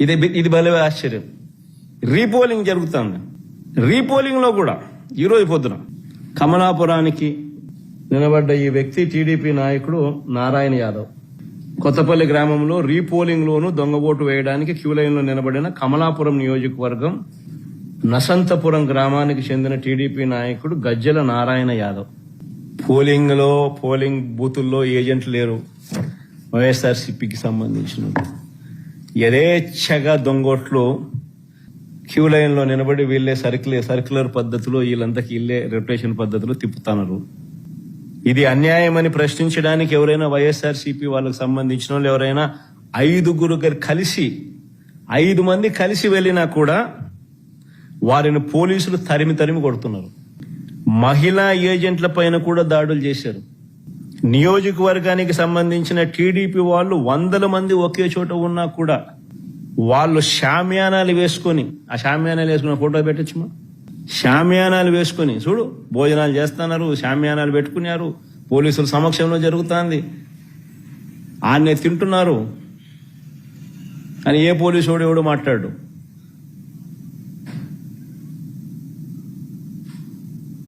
ఇది ఇది భలే ఆశ్చర్యం. రీపోలింగ్ జరుగుతుంది. రీపోలింగ్లో కూడా ఈరోజు పొద్దున కమలాపురానికి నిలబడ్డ ఈ వ్యక్తి టీడీపీ నాయకుడు నారాయణ యాదవ్. కొత్తపల్లి గ్రామంలో రీపోలింగ్ లోను దొంగ ఓటు వేయడానికి క్యూ లైన్లో నిలబడిన కమలాపురం నియోజకవర్గం నసంతపురం గ్రామానికి చెందిన టీడీపీ నాయకుడు గజ్జల నారాయణ యాదవ్. పోలింగ్లో పోలింగ్ బూతుల్లో ఏజెంట్లు లేరు. వైఎస్ఆర్సీపీకి సంబంధించిన యథేచ్ఛగా దొంగోట్లు క్యూ లైన్లో నిలబడి వీళ్ళే సర్క్యులర్ సర్క్యులర్ పద్ధతిలో వీళ్ళంతకి ఇల్లే రెప్యుటేషన్ పద్ధతిలో తిప్పుతున్నారు. ఇది అన్యాయమని ప్రశ్నించడానికి ఎవరైనా వైఎస్ఆర్సీపీ వాళ్ళకి సంబంధించిన వాళ్ళు ఎవరైనా ఐదుగురు గారు కలిసి ఐదు మంది కలిసి వెళ్ళినా కూడా వారిని పోలీసులు తరిమి తరిమి కొడుతున్నారు. మహిళా ఏజెంట్ల పైన కూడా దాడులు చేశారు. నియోజకవర్గానికి సంబంధించిన టీడీపీ వాళ్ళు వందల మంది ఒకే చోట ఉన్నా కూడా వాళ్ళు షామ్యానాలు వేసుకొని ఆ షామ్యానాలు వేసుకున్న ఫోటో పెట్టచ్చుమా? షామ్యానాలు వేసుకొని చూడు భోజనాలు చేస్తున్నారు షామ్యానాలు పెట్టుకున్నారు పోలీసుల సమక్షంలో జరుగుతుంది. ఆన్నే తింటున్నారు. అని ఏ పోలీసు వాడు ఎవడు మాట్లాడు?